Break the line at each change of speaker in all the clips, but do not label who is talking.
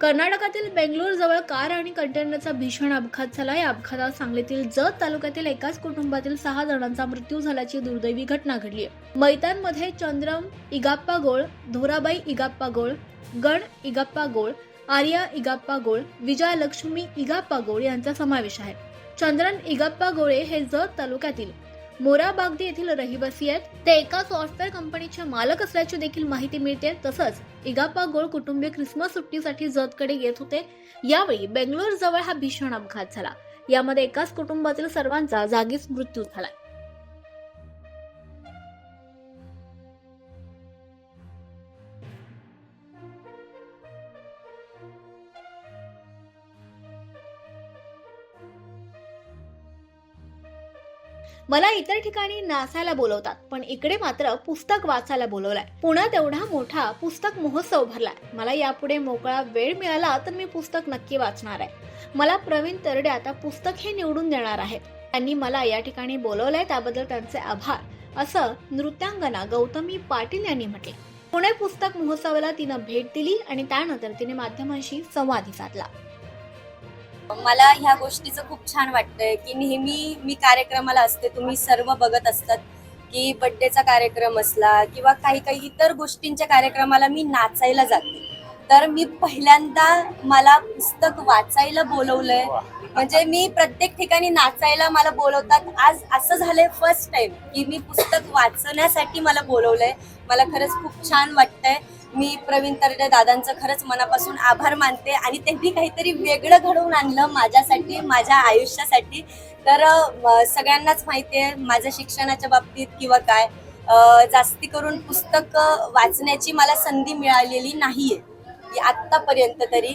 कर्नाटकातील बेंगलोर जवळ कार आणि कंटेनरचा भीषण अपघात झाला या अपघातात सांगलीतील जत तालुक्यातील एकाच कुटुंबातील सहा जणांचा मृत्यू झाल्याची दुर्दैवी घटना घडली आहे. मैदानमध्ये चंद्रम इगाप्पा गोळ धोराबाई इगाप्पा गोळ गण इगाप्पा गोळ आर्या इगाप्पा गोळ विजयालक्ष्मी इगाप्पा गोळ यांचा समावेश आहे. चंद्रन इगाप्पा गोळे हे जत तालुक्यातील मोरा बागदी येथील रहिवासी आहेत. ते एका सॉफ्टवेअर कंपनीचे मालक असल्याची देखील माहिती मिळते. तसंच इगाप्पा गोळ कुटुंबीय ख्रिसमस सुट्टीसाठी जतकडे येत होते. यावेळी बेंगलोर जवळ हा भीषण अपघात झाला. यामध्ये एकाच कुटुंबातील सर्वांचा जागीच मृत्यू झाला मला इतर ठिकाणी नाचायला बोलवतात पण इकडे मात्र पुस्तक वाचायला बोलवलाय. पुण्यात एवढा मोठा पुस्तक महोत्सव भरलाय. मला यापुढे मोकळा वेळ मिळाला तर मी पुस्तक नक्की वाचणार आहे. मला प्रवीण तरडे आता पुस्तक हे निवडून देणार आहेत. त्यांनी मला या ठिकाणी बोलवलंय त्याबद्दल त्यांचे आभार. असं नृत्यांगना गौतमी पाटील यांनी म्हटले. पुणे पुस्तक महोत्सवाला तिनं भेट दिली आणि त्यानंतर तिने माध्यमांशी संवादही साधला.
मला ह्या गोष्टीचं खूप छान वाटतंय की नेहमी मी कार्यक्रमाला असते तुम्ही सर्व बघत असतात की बड्डेचा कार्यक्रम असला किंवा काही काही इतर गोष्टींच्या कार्यक्रमाला मी नाचायला जाते. तर मी पहिल्यांदा मला पुस्तक वाचायला बोलवलंय. म्हणजे मी प्रत्येक ठिकाणी नाचायला मला बोलवतात. आज असं झालंय फर्स्ट टाइम की मी पुस्तक वाचण्यासाठी मला बोलवलंय. मला खरंच खूप छान वाटतंय. मी प्रवीण तरडे दादांचं खरंच मनापासून आभार मानते आणि त्यांनी काहीतरी वेगळं घडवून आणलं माझ्यासाठी माझ्या आयुष्यासाठी. तर सगळ्यांनाच माहिती आहे माझ्या शिक्षणाच्या बाबतीत किंवा काय जास्ती करून पुस्तक वाचण्याची मला संधी मिळालेली नाही आहे आत्तापर्यंत तरी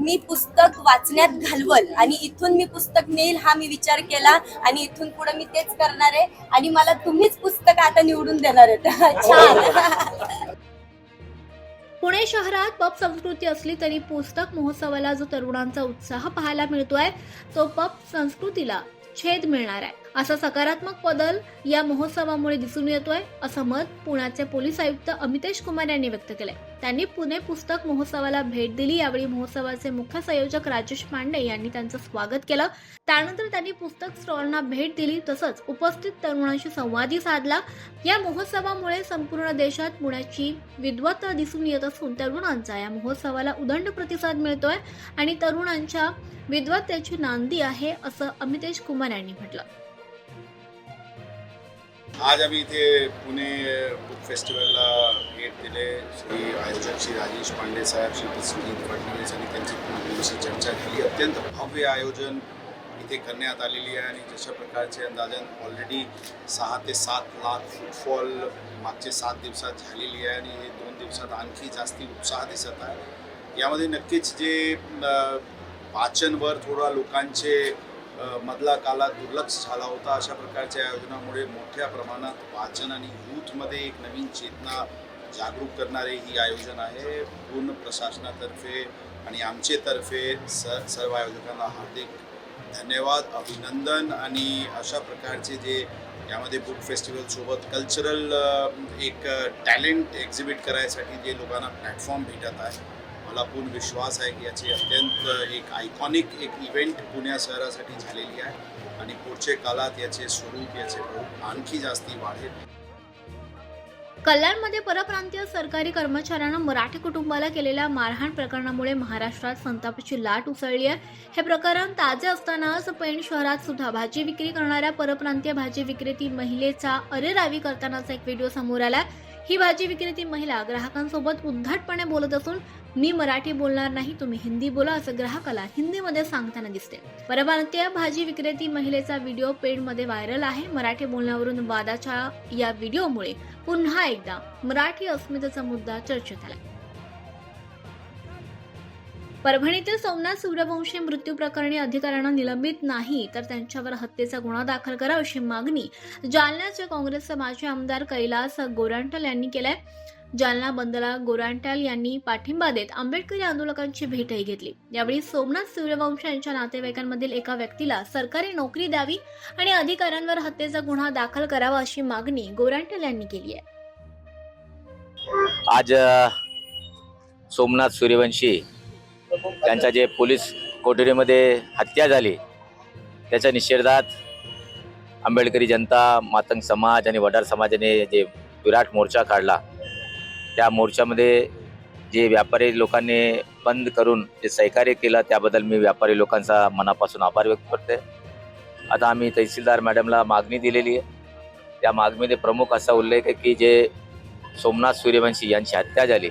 मी पुस्तक वाचण्यात घालवल आणि इथून मी पुस्तक नेईल हा मी विचार केला आणि इथून पुढे मी तेच करणार आहे. आणि मला तुम्हीच पुस्तक आता निवडून देणार आहेत. छान.
पुणे शहरात पब संस्कृती असली तरी पुस्तक महोत्सवाला जो तरुणांचा उत्साह पाहायला मिळतोय तो पब संस्कृतीला छेद मिळणार आहे. असा सकारात्मक बदल या महोत्सवामुळे दिसून येतोय असं मत पुण्याचे पोलीस आयुक्त अमितेश कुमार यांनी व्यक्त केलंय. त्यांनी पुणे पुस्तक महोत्सवाला भेट दिली. यावेळी महोत्सवाचे मुख्य संयोजक राजेश पांडे यांनी त्यांचं स्वागत केलं. त्यानंतर त्यांनी पुस्तक स्टॉलना भेट दिली. तसंच उपस्थित तरुणांशी संवादही साधला. या महोत्सवामुळे संपूर्ण देशात पुण्याची विद्वत्ता दिसून येत असून तरुणांचा या महोत्सवाला उदंड प्रतिसाद मिळतोय आणि तरुणांच्या विद्वत्तेची नांदी आहे असं अमितेश कुमार यांनी म्हटलं.
आज आम्ही इथे पुणे बुक फेस्टिवलला भेट दिले. श्री आयोजक श्री राजेश पांडे साहेब श्री सुनील फडणवीस आणि त्यांची पूर्णशी चर्चा केली. अत्यंत भव्य आयोजन इथे करण्यात आलेली आहे आणि जशा प्रकारचे अंदाजन ऑलरेडी सहा ते सात लाख फुटफॉल मागचे सात दिवसात झालेली आहे आणि हे दोन दिवसात आणखी जास्ती उत्साह दिसत आहे. यामध्ये नक्कीच जे वाचनवर थोडा लोकांचे मधला काला दुर्लक्ष झाला होता. अशा प्रकारच्या आयोजनामुळे मोठ्या प्रमाणात वाचन आणि यूथमध्ये एक नवीन चेतना जागरूक करणारे ही आयोजन आहे. पूर्ण प्रशासनातर्फे आणि आमचेतर्फे स सर्व आयोजकांना हार्दिक धन्यवाद अभिनंदन आणि अशा प्रकारचे जे यामध्ये बुक फेस्टिवलसोबत कल्चरल एक टॅलेंट एक्झिबिट करायसाठी जे लोकांना प्लॅटफॉर्म भेटत आहे. मला पूर्ण विश्वास आहे की याची अत्यंत एक आयकॉनिक एक इव्हेंट पुण्या शहरासाठी झालेली आहे. आणि पुढचे काळात याचे स्वरूप याचे रूप आणखी जास्ती वाढेल.
कल्याणमध्ये परप्रांतीय सरकारी कर्मचाऱ्यांना मराठी कुटुंबाला केलेल्या मारहाण प्रकरणामुळे महाराष्ट्रात संतापाची लाट उसळली आहे. हे प्रकरण ताजे असतानाच पेण शहरात सुद्धा भाजी विक्री करणाऱ्या परप्रांतीय भाजी विक्रेती महिलेचा अरेरावी करतानाचा एक व्हिडिओ समोर आला ही भाजी विक्रेती महिला ग्राहकांसोबत उद्धटपणे बोलत असून मी मराठी बोलणार नाही तुम्ही हिंदी बोला असं ग्राहकाला हिंदीमध्ये सांगताना दिसते. परप्रांतीय भाजी विक्रेती महिलेचा व्हिडिओ पेडमध्ये व्हायरल आहे. मराठी बोलण्यावरून वादाच्या या व्हिडिओमुळे पुन्हा एकदा मराठी अस्मितेचा मुद्दा चर्चेत आला परभणीतील सोमनाथ सूर्यवंशी मृत्यू प्रकरणी अधिकाऱ्यांना निलंबित नाही तर त्यांच्यावर हत्येचा गुन्हा दाखल करा अशी मागणी जालन्याचे काँग्रेसचे माजी आमदार कैलास गोरांटल यांनी केलाय. जालना बंदला गोरांट्याल यांनी पाठिंबा देत आंबेडकरी आंदोलकांची भेटही घेतली. यावेळी सोमनाथ सूर्यवंशी यांच्या नातेवाईकांमधील एका व्यक्तीला सरकारी नोकरी द्यावी आणि अधिकाऱ्यांवर हत्येचा गुन्हा दाखल करावा अशी मागणी गोरांटल यांनी केली आहे.
आज सोमनाथ सूर्यवंशी त्यांच्या जे पोलीस कोठडीमध्ये हत्या झाली त्याच्या निषेधात आंबेडकरी जनता मातंग समाज आणि वडार समाजाने जे विराट मोर्चा काढला त्या मोर्चामध्ये जे व्यापारी लोकांनी बंद करून जे सहकार्य केलं त्याबद्दल मी व्यापारी लोकांचा मनापासून आभार व्यक्त करते आता आम्ही तहसीलदार मॅडमला मागणी दिलेली आहे. त्या मागणीमध्ये प्रमुख असा उल्लेख आहे की जे सोमनाथ सूर्यवंशी यांची हत्या झाली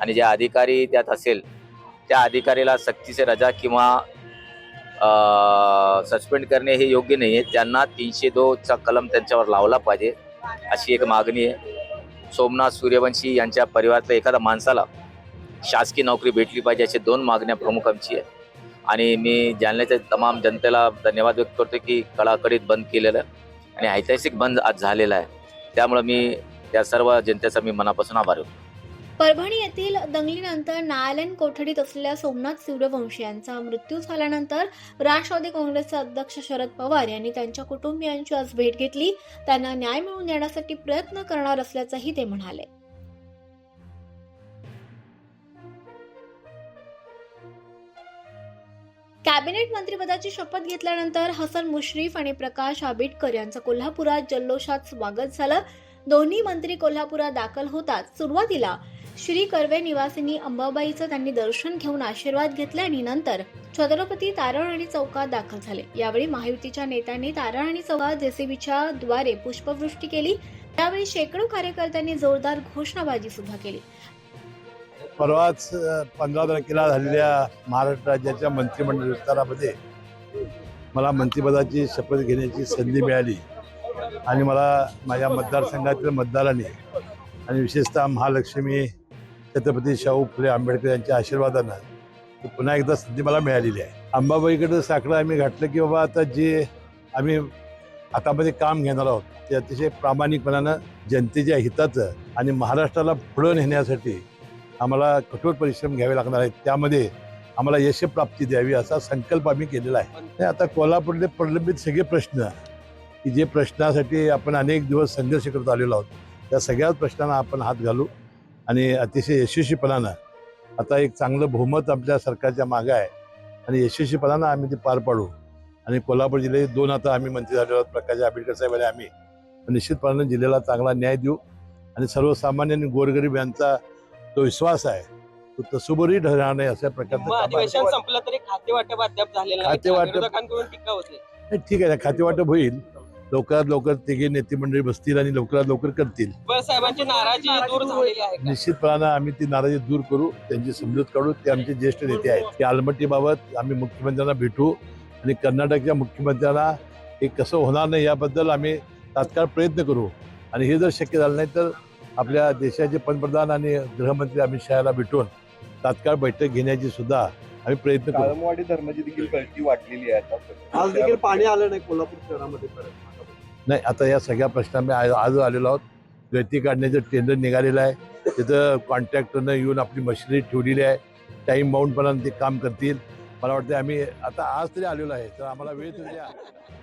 आणि जे अधिकारी त्यात असेल त्या अधिकारीला सक्तीचे रजा किंवा सस्पेंड करणे हे योग्य नाही आहे त्यांना तीनशे दोचा कलम त्यांच्यावर लावला पाहिजे अशी एक मागणी आहे. सोमनाथ सूर्यवंशी यांच्या परिवारातल्या एखाद्या माणसाला शासकीय नोकरी भेटली पाहिजे अशी दोन मागण्या प्रमुख आमची आहे. आणि मी जालन्याच्या तमाम जनतेला धन्यवाद व्यक्त करतो की कडाकडीत बंद केलेलं आणि ऐतिहासिक बंद आज झालेला आहे. त्यामुळं मी त्या सर्व जनतेचा मी मनापासून आभार होतो
परभणी येथील दंगलीनंतर न्यायालयीन कोठडीत असलेल्या सोमनाथ सूर्यवंशी यांचा मृत्यू झाल्यानंतर राष्ट्रवादी काँग्रेसचे अध्यक्ष शरद पवार यांनी त्यांच्या कुटुंबियांची आज भेट घेतली. त्यांना न्याय मिळवून देण्यासाठी प्रयत्न करणार असल्याचंही ते म्हणाले. कॅबिनेट मंत्रिपदाची शपथ घेतल्यानंतर हसन मुश्रीफ आणि प्रकाश आंबेडकर यांचं कोल्हापुरात जल्लोषात स्वागत झालं. दोन्ही मंत्री कोल्हापुरात दाखल होतात. सुरुवातीला श्री कर्वे निवासिनी अंबाबाईचं त्यांनी दर्शन घेऊन आशीर्वाद घेतले आणि नंतर छत्रपती तारणहाणी चौकात दाखल झाले. यावेळी महायुतीच्या नेत्यांनी तारणहाणी चौकात जेसीबीच्या द्वारे पुष्पवृष्टी केली. त्यावेळी शेकडो कार्यकर्त्यांनी जोरदार घोषणाबाजी सुद्धा केली.
परवाच पंधरा तारखेला झालेल्या महाराष्ट्र राज्याच्या मंत्रिमंडळ विस्तारामध्ये मला मंत्रिपदाची शपथ घेण्याची संधी मिळाली. आणि मला माझ्या मतदारसंघातील मतदारांनी आणि विशेषतः महालक्ष्मी छत्रपती शाहू फुले आंबेडकर यांच्या आशीर्वादानं पुन्हा एकदा संधी मला मिळालेली आहे. अंबाबाईकडं साकडं आम्ही घातलं की बाबा आता जे आम्ही हातामध्ये काम घेणार आहोत ते अतिशय प्रामाणिकपणानं जनतेच्या हिताचं आणि महाराष्ट्राला पुढं नेण्यासाठी आम्हाला कठोर परिश्रम घ्यावे लागणार आहेत. त्यामध्ये आम्हाला यशप्राप्ती द्यावी असा संकल्प आम्ही केलेला आहे. आता कोल्हापूरले प्रलंबित सगळे प्रश्न की जे प्रश्नासाठी आपण अनेक दिवस संघर्ष करत आलेलो आहोत त्या सगळ्याच प्रश्नांना आपण हात घालू. आणि अतिशय यशस्वीपणानं आता एक चांगलं बहुमत आपल्या सरकारच्या मागं आहे. आणि यशस्वीपणानं आम्ही ते पार पाडू. आणि कोल्हापूर जिल्ह्यात दोन आता आम्ही मंत्री झालेलो आहोत प्रकाश आंबेडकर साहेब आणि आम्ही निश्चितपणानं जिल्ह्याला चांगला न्याय देऊ. आणि सर्वसामान्य आणि गोरगरीब यांचा जो विश्वास आहे तो तसुबरी ठरणार नाही अशा प्रकारचं
खाते वाटप अद्याप झालेलं होते.
नाही, ठीक आहे ना खाते वाटप होईल. लवकरात लवकर तिघे नेते मंडळी बसतील आणि लवकरात लवकर करतील.
साहेबांची नाराजी दूर झालेली आहे का?
निश्चितपणानं आम्ही ती नाराजी दूर करू त्यांची समजूत काढू ते आमचे ज्येष्ठ नेते आहेत. की आलमट्टीबाबत आम्ही मुख्यमंत्र्यांना भेटू आणि कर्नाटकच्या मुख्यमंत्र्यांना हे कसं होणार नाही याबद्दल आम्ही तात्काळ प्रयत्न करू. आणि हे जर शक्य झालं नाही तर आपल्या देशाचे पंतप्रधान आणि गृहमंत्री अमित शहाला भेटून तात्काळ बैठक घेण्याची सुद्धा आम्ही प्रयत्न करू.
काळमवाडी धर्माची देखील कळती वाटलेली आहे आता.
आज देखील पाणी आलं नाही कोल्हापूर शहरामध्ये परत.
नाही आता या सगळ्या प्रश्नांमध्ये आज आज आलेलो आहोत. गळती काढण्याचं टेंडर निघालेलं आहे. तिथं कॉन्ट्रॅक्टरनं येऊन आपली मशिनरी ठेवलेली आहे. टाईम बाउंडपणाने ते काम करतील. मला वाटतं आम्ही आता आज तरी आलेलो आहे. तर आम्हाला वेळ तरी द्या.